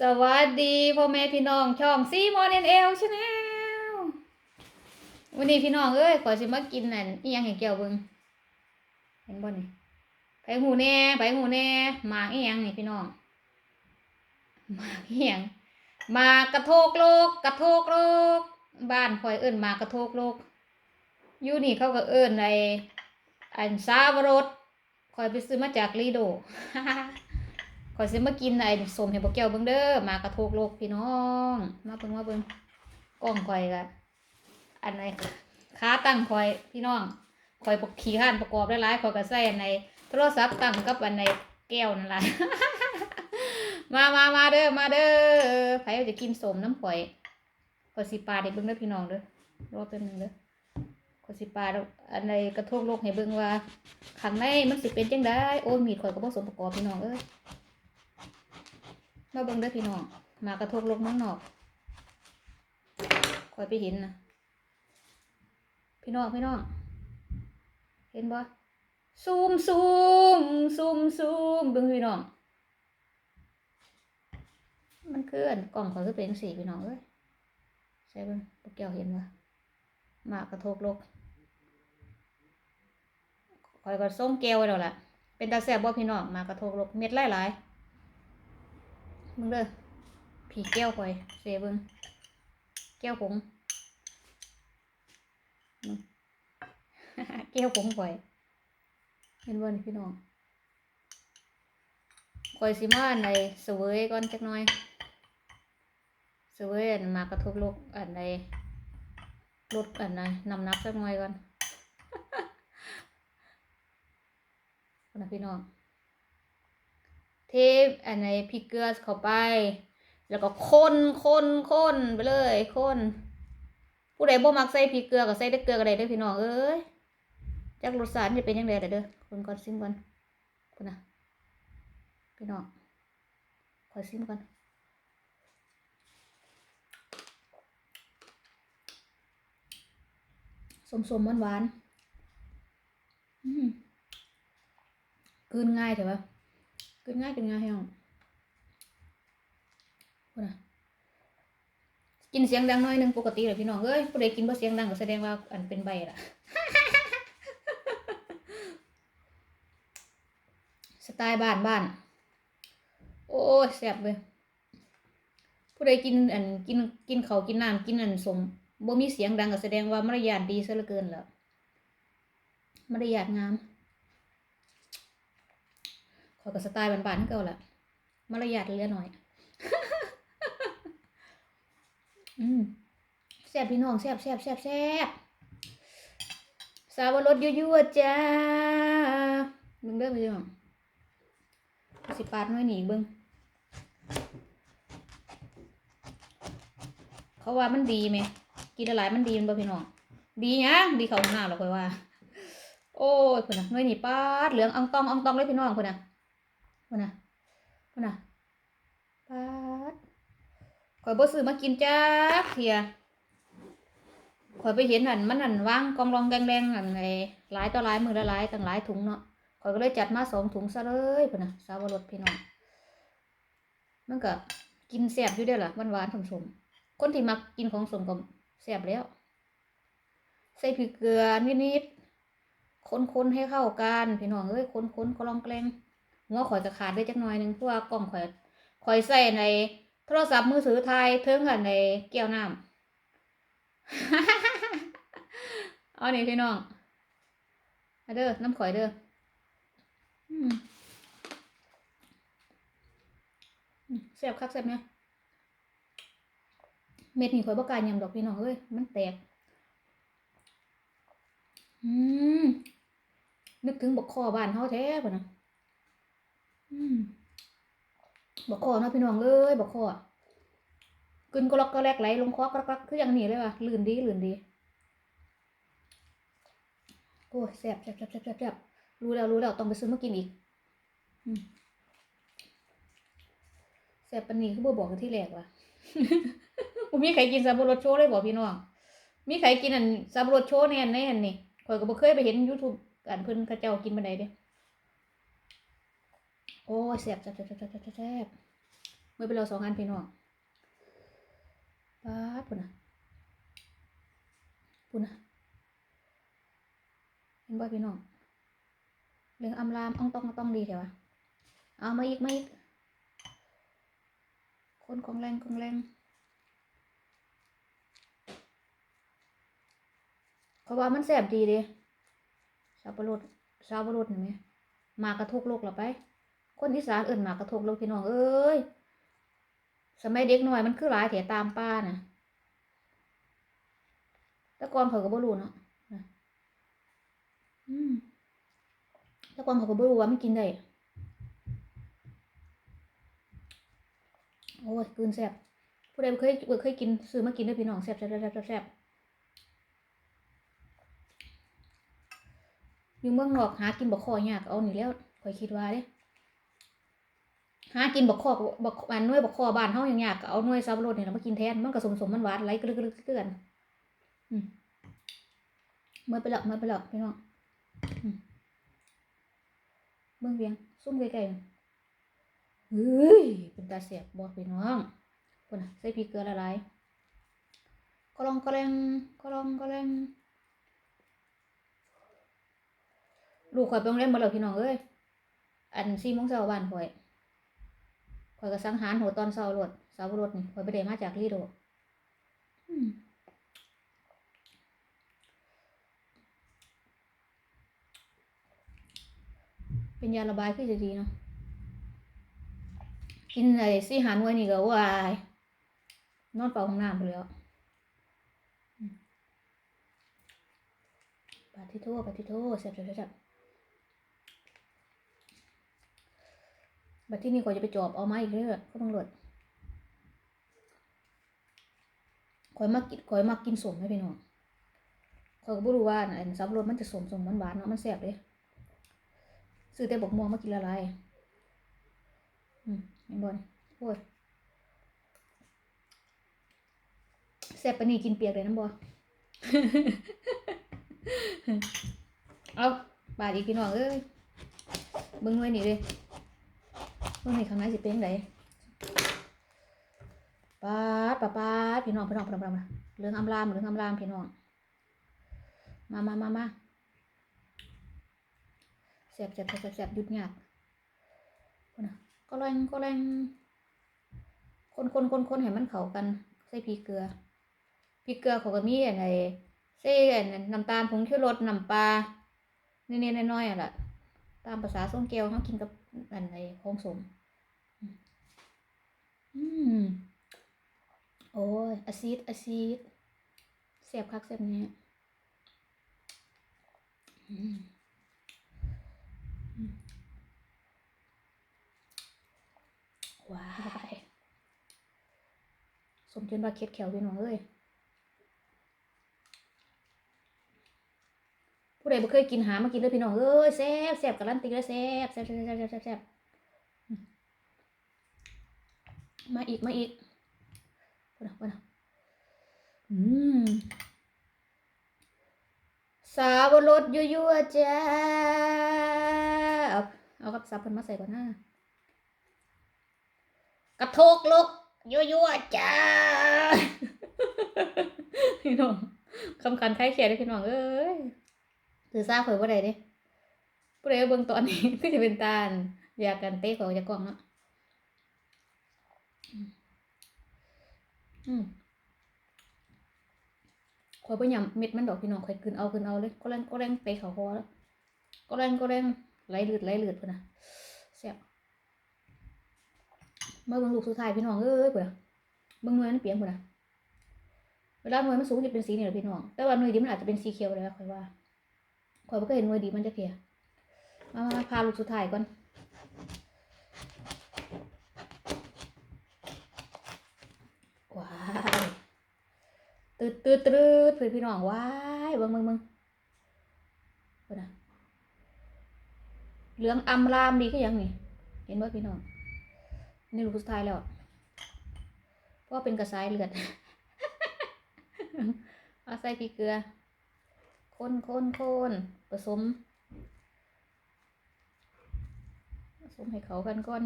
สวัสดีพ่อแม่พี่น้องช่องซีมอนเอ็นเอลชาแนลวันนี้พี่น้องเอ้ยขอสิมากินนั่นอีหยังเห็นแก้วเบิงเห็นบ่นี่ไปหูแน่ไปหูแน่หมากอีหยังนี่พี่น้องหมากอีหยังหมากกระโทกโลก กระโทกโลก บ้านคอยเอิ้นหมากกระโทกโลกอยู่นี่เขาก็เอิ้นในอันซาวรสคอยไปซื้อมาจากลีโด ขอยสิมากินไอ้สมเห็ดบกแก้วเบิ่งเด้อมากระโทกโลกพี่น้อง มาเบิ่งมาเบิ่งกล้องข่อยกะอันไหนขาตั้งข่อยพี่น้องข่อยปกขี่ข้านประกอบได้หลายๆข่อยก็ใส่อันในโทรศัพท์ตั้งกับอันในแก้วนั่นล่ะมามามาเด้อมาเด้อไผจะกินสมน้ำข่อยข่อยสิปลาให้เบิ่งเด้อพี่น้องเด้อรอแป๊บนึงเด้อข่อยสิปลาดอันในกระโทกโลกให้เบิ่งว่าข้างในมันสิเป็นจังไดโอ้มีดข่อยก็บ่สมประกอบพี่น้องเอ้ย มาเบิ่งด้พี่น้องมากระทบลกเมืองนอกคอยไปเห็นนะพี่น้องพี่น้อง เห็นบ่ซูมซูมซูมซูมเบิ่งพี่น้อง มันเคืออันกล่องเขาคือเป็นสีพี่น้องเอ้ยใช่เบิ่งพวกแก้วเห็นบ่มากระทบลกคอยก็ส่งแก้วไว้แล้วล่ะเป็นตาแซ่บบ่พี่น้องมากระทบลกเม็ดหลายๆ มึงเด้อผีแก้วข่อยเสเบิงแก้วผงแก้วผงข่อยเห็นบ่นพี่น้องข่อยสิมาในเสวยก่อนจักหน่อยเสวยอันมากระทบโลกอันใดลดอันใดนำนับจักหน่อยก่อนนะพี่น้อง เทอันในพริกเกลือเข้าไป แล้วก็คนคนคนไปเลยคนผู้ใดบ่มักใส่พริกเกลือก็ใส่แต่เกลือก็ได้เด้อพี่น้องเอ้ยจักรสชาติจะเป็นยังไงล่เด้อคนก่อนซิมก่อนพุ่นน่ะพี่น้องขอซิมก่อนสมๆหวานๆอืมกืนง่ายเถอะปะ กินง่ายกินง่ายให้น้องพูดนะกินเสียงดังหน้อยหนึงปกติเลยพี่น้องเอ้ยผู้ใดกินบ่เสียงดังก็แสดงว่าอันเป็นใบล่ะสไตล์บ้านบ้าน โอ้แซ่บเลยผู้ใดกินอันกินกินเขากินน้ำกินอันสมบ่มีเสียงดังก็แสดงว่ามารยาทดีซะเหลือเกินแล้วมารยาทงาม ขอกับสไตล์บ้านๆทั้เก่าแหละมารยาทเหลือหน่อย อืมแซ่บพี่น้องแซ่บแซ่บแซ่บแซ่บสาวรสยั่วๆจ้ามึงเด้อพี่น้องสิปาดน้อยหนีเบิ้งเขาว่ามันดีไหมกินหลายมันดีมันบ่พี่น้องดียังดีเขาหน้าหรอกค่อยว่า โอ้ยเพิ่นน่ะน้อยหนีปาดเหลืองอองตองอองตองเลยพี่น้องเพิ่นน่ะ พุ่นน่ะพุ่นน่ะปาดข่อยบ่ซื้อมากินจ้าเทียข่อยไปเห็นอันมันอันว่างกองรองแดงๆอันไงหลายต่อหลายมือละหลายตั้งหลายถุงเนาะข่อยก็เลยจัดมาสองถุงซะเลยพุ่นน่ะสาวรสพี่น้องมันก็กินแซ่บอยู่เด้อล่ะหวานๆสมๆคนที่มักกินของสมก็แซ่บแล้ว ใส่พริกเกลือนิดๆคนๆให้เข้ากันพี่น้องเอ้ยคนๆก็ลองแกล้ง หัวข่อยจะขาดได้จักหน่อยหนึงเพราะว่ากล้องข่อยข่อยใส่ในโทรศัพท์มือถือไทยเทิงกันในแก้วน้ำเอานี่พี่น้องเด้อน้ำข่อยเด้ออืมอืมแซ่บคักแซ่บเนี่ยเม็ดนี่ข่อยบ่กล้ายำดอกพี่น้องเอ้ยมันแตก อืมนึกถึงบกคอบ้านเฮาแท้พุ่นนะ บอกคอเนาะพี่น้องเอ้ยบอกคอกินก็ล็อกก็แลกไหลลงคอกรักๆคืออย่างนี้เลยว่ะลื่นดีลื่นดีโอ้ยแซ่บแซ่บแซ่บแซ่บแซ่บรู้แล้วรู้แล้วต้องไปซื้อมากินอีกแซ่บปนนี้คือบ่บอกกันที่แรกว่ะบ่มีใครกินซาบูรสโชเลยบอกพี่น้องมีใครกินอันซาบูรสโชแน่นแน่นนี่ข่อยก็บ่เคยไปเห็น YouTube อันเพิ่นเขาเจ้ากินบันไดเด้ โอ้ยแซ่บแซ่บแซ่บแซ่บแซ่บแซ่เมื่อไปเราสองอันพี่น้องป๊าปุ่นนะปุ่นนะเห็นบ่พี่น้องเรื่องอำลามอ่องต้องอ่องต้องดีแถวะเอามาอีกมาอีกคนของแรงของแรงเขาว่ามันแสบดีเด้สับปะรดสับปะรดเห็นไหมมากระทุกโลกเราไป คนอีสานเอิ่นหมากกระทกลกพี่น้องเอ้ยสมัยเด็กหน่อยมันคือหลายแถตามป้าน่ะแต่ก่อนเขาก็บ่รู้เนาะนะอืมแต่ก่อนเขาก็บ่รู้ว่ามันกินได้โอ้ยกืนแซ่บผู้ใดเคยเคยกินซื้อมากินด้อพี่น้องแซ่บแซ่บแซ่บแซ่บแซ่บอยู่เมืองนอกหากินบ่คอยยากเอาหนีแล้วข่อยคิดว่าเด้ หากินบักคอกบักอันน่วยบักคอบ้านเฮาอย่างยากก็เอาน่วยซับรสนี่ล่ะมากินแทนมันก็สมสมมันหวานไหลกรึกกรึกเกินอืมเมื่อไปและเมื่อไปและพี่น้องอืมเบิ่งเวียงซุ่มไกลๆเฮ้ยเป็นตาเสียบบ่พี่น้องพุ่นใส่พริกเกลือละลายกะลองกะแลงกะลองกะแลงลูกข่อยไปโรงเรียนบ่แล้วพี่น้องเอ้ยอัน4:00นเช้าบ้านข่อย อยก็สังหารโหตอนเช้ารถเช้ารถนี่ข่อยไปได้มาจากลีโดอืมเป็นยาระบายคือจะดีเนาะกินไอ้ซี่หาหน่วยนี่ก็วายนอนเป่าห้องน้ำไปแล้วอืมปาทิโทปาทิโทแซ่บแซ่บแซ่บ บัดที่นี่ข่อยจะไปจอบเอาไม้อีกเรื่อยก็ต้องรวดข่อยมากินข่อยมากินสมให้พี่น้องข่อยก็บ่รู้ว่าอันซับรสมันจะสมสมมันหวานๆเนาะมันแซ่บเด้ซื้อแต่บกม่วงมากินละลายอืมเห็นบ่นโอ้ยแซ่บปนนี้กินเปียกเลยน้ำบ่เอาบาดอีกพี่น้องเอ้ยเบิ่งหน่วยนี่เด้ เบิ่งนี่ข้างในสิเป็นจั่งใดปาดปาดปาดพี่น้องพี่น้องพี่น้องพี่น้องเรื่องอำลามเรื่องอำลามพี่น้อง มามามามาแซ่บแซ่บแซ่บแซ่บแซ่บหยุดยากคนนะก็แรงก็แรงคนคนคนคนให้มันเข้ากัน ใส่พริกเกลือพริกเกลือเขาก็มีอะไรใส่น้ำตาลผงชูรสน้ำปลาเนี่นี่น้อยๆอะล่ะตามภาษาส้มแก้วเขากินกับอันไอ้ของสม อืม โอ้ยอาซิดอาซิดแซ่บคักแซ่บเนี่ยอืมว้ายสมจนว่าเค็ดแขวพี่น้องเอ้ยผู้ใดบ่เคยกินหามากินเด้อพี่น้องเอ้ยแซ่บแซ่บการันตีเลยแซ่บแซ่บแซ่บแซ่บแซ่บแซ่บแซ่บอืม มาอีกมาอีกพอนะพอนะอืมสาวรสยั่วๆจ้าเอาเอากับซับเพิ่นมาใส่ก่อนนะกระโทกลกยั่วๆจ้าพี่น้องคำคันไข้เขียดเลยพี่น้องเอ้ยถือซาเผยว่าใดเด้ผู้ใดเบิ่งตอนนี้ก็จะเป็นตาลอยากกันเตะของจากกล่องเนาะ อืมอืมข่อยบ่ยำเม็ดมันดอกพี่น้องข่อยกินเอากินเอาเลยก็แรงก็แรงเตะเขาคอแล้วก็แรงก็แรงไหลเลือดไหลเลือดพุ่นน่ะแซ่บมาเบิ่งลูกสุดท้ายพี่น้องเอ้ยเพุ่นน่ะเบิ่งหน่วยมันเปียงพุ่นน่ะเวลาหน่วยมันสูงจะเป็นสีนี่แหละพี่น้อง แต่ว่าหน่วยดีมันอาจจะเป็นสีเขียวเลยนะข่อยว่าข่อยบ่เคยเห็นหน่วยดีมันจะเพียมามามาพาลูกสุดท้ายก่อน ว้าย ตืดตืดตืดเพื่อนพี่น้องว้ายเบิ่งเบิ่งเบิ่งเบิ่งนะเหลืองอำลามดีก็ยังนี่เห็นบ่พี่น้องนี่ลูกสุดท้ายแล้วเพราะเป็นกระสายเลือดเอาใส่พริกเกลือคนคนคนผสม ผสมให้เขากันก่อน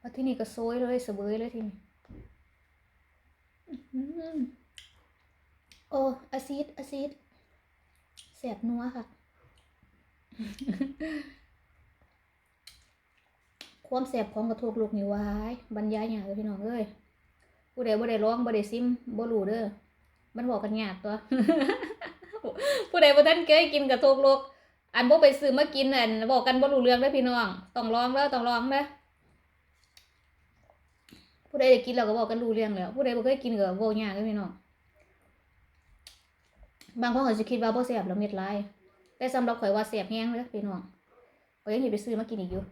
มาที่นี่ก็โซยเลยเสวยเลยทีนี้ โอ้อาซิดอาซิดแสบนัวค่ะ ความแสบของกระทกลูกนี่วายบรรยายอย่างเลยพี่น้องเอ้ยผู้ใดบ่ได้ร้องบ่ได้ซิมบ่รู้เด้อ มันบอกกันยากตัว ผู้ใดบ่ทันเคยกินกระทกลูกอันบ่ไปซื้อมากินอันบอกกันบ่รู้เรื่องเด้อพี่น้อง ต้องลองเด้อต้องลองเด้อ ผู้ใดได้กินแล้วก็บอกกันรู้เรื่องแล้ว ผู้ใดบ่เคยกินก็บ่ยากเด้อพี่น้องบางคนก็สิคิดว่าบ่แซ่บแล้วเม็ดลายแต่สำหรับข่อยว่าแซ่บแฮงเด้อพี่น้องข่อยยังสิไปซื้อมากินอีกอยู่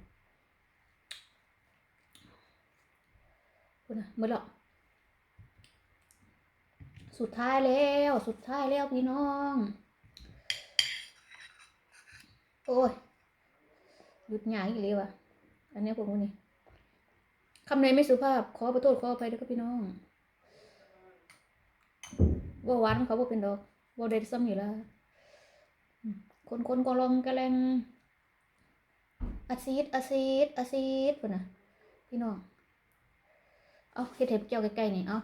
คุณนะมืดแล้วสุดท้ายแล้วสุดท้ายแล้วพี่น้อง โอ้ยหยุดหยายอีกเลยว่ะอันนี้พวกนี้ คำในไม่สุภาพ ขอประโทษขออภัยด้วยครับพี่น้องว่าหวานของเขาบ่เป็นดอกว่าเด็ดซ้ำอยู่แล้วคนคนก็ลองกระแลงอาซีดอาซีดอาซีดพุ่นนะพี่น้องเอาเฮ็ดเห็บเจียวใกล้ๆนี่เอา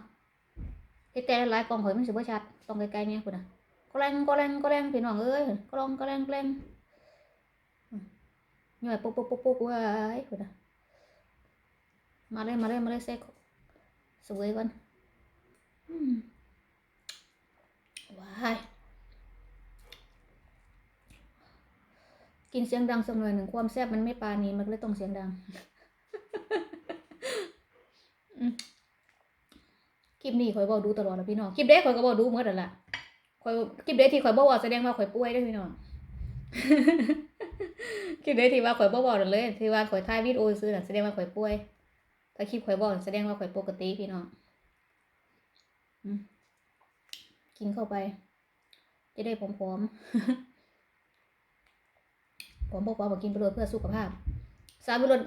เฮ็ดแต่หลายกองหอยมันสิบ่ชัดต้องใกล้ๆเนี่ยพุ่นนะก็แรงก็แรงก็แรงพี่น้องเอ้ยก็ลองก็แรงก็แรงอืมย่อยปุ๊บปุ๊บปุ๊บปุ๊บไว้พุ่นนะ มาเลยมาเลยมาเลยเซ็กสวยก่อนอืมว้ายกินเสียงดังสักหน่อยหนึ่งความแซ่บมันไม่ปานี้มันก็เลยต้องเสียงดังคลิปนี้ข่อยบอกดูตลอดแล้วพี่น้องคลิปเด็กข่อยก็บอกดูเมื่อแต่ละข่อยคลิปเด็กที่ข่อยบอกว่าแสดงว่าข่อยป่วยเด้วยพี่น้องคลิปเด็กที่ว่าข่อยบอกบอกกันเลยที่ว่าข่อยถ่ายวิดีโอซื้อน่ะแสดงว่าข่อยป่วย ถ้าคลิปข่อยบอกแสดงว่าข่อยปกติพี่น้องอกินเข้าไป จะได้ผอมๆผมบอกว่าบอกกินไปเลยเพื่อสุขภาพ สารบุรด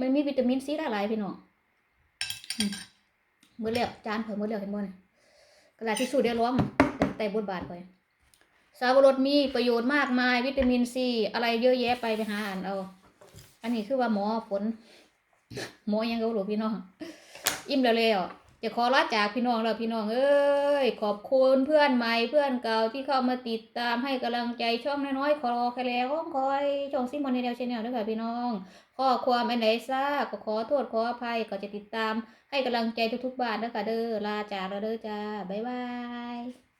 มันมีวิตามินซีหลายพี่น้องเมื่อเลี้ยวจานเผยมือเลี้ยวเห็นบ่เนี่ยกระดาษทิชชู่เดี๋ยวร้องแต่บทบาทไปสาวรสมีประโยชน์มากมาย วิตามินซีอะไรเยอะแยะไปไปหาอ่านเอา อันนี้คือว่าหมอฝน หมอยังก็รู้พี่น้อง อิ่มแล้วแล้วจะขอลาจากพี่น้องแล้วพี่น้องเอ้ยขอบคุณเพื่อนใหม่เพื่อนเก่าที่เข้ามาติดตามให้กำลังใจช่องน้อยๆขอรอแค่แล้วของคอยช่องซิมอนในแนวชแนลด้วยค่ะพี่น้องข้อความอันไหนทราก็ขอโทษขออภัยก็จะติดตามให้กำลังใจทุกๆบาทนะคะเด้อลาจากแล้วเด้อจ้าบ๊ายบาย